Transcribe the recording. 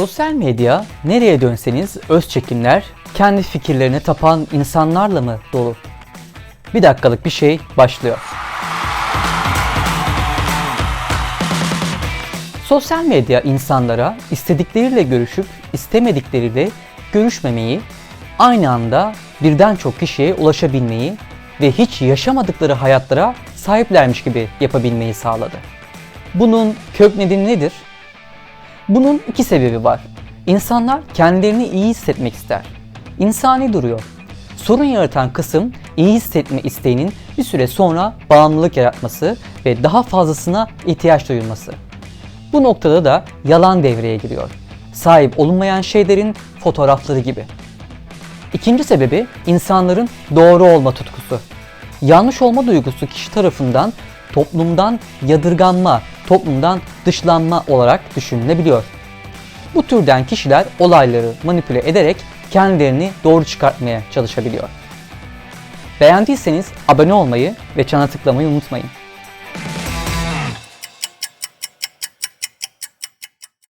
Sosyal medya nereye dönseniz öz çekimler, kendi fikirlerine tapan insanlarla mı dolu? Bir dakikalık bir şey başlıyor. Sosyal medya insanlara istedikleriyle görüşüp istemedikleriyle görüşmemeyi, aynı anda birden çok kişiye ulaşabilmeyi ve hiç yaşamadıkları hayatlara sahiplermiş gibi yapabilmeyi sağladı. Bunun kök nedeni nedir? Bunun iki sebebi var. İnsanlar kendilerini iyi hissetmek ister. İnsani duruyor. Sorun yaratan kısım iyi hissetme isteğinin bir süre sonra bağımlılık yaratması ve daha fazlasına ihtiyaç duyulması. Bu noktada da yalan devreye giriyor. Sahip olunmayan şeylerin fotoğrafları gibi. İkinci sebebi insanların doğru olma tutkusu. Yanlış olma duygusu kişi tarafından toplumdan yadırganma, toplumdan dışlanma olarak düşünülebiliyor. Bu türden kişiler olayları manipüle ederek kendilerini doğru çıkartmaya çalışabiliyor. Beğendiyseniz abone olmayı ve çana tıklamayı unutmayın.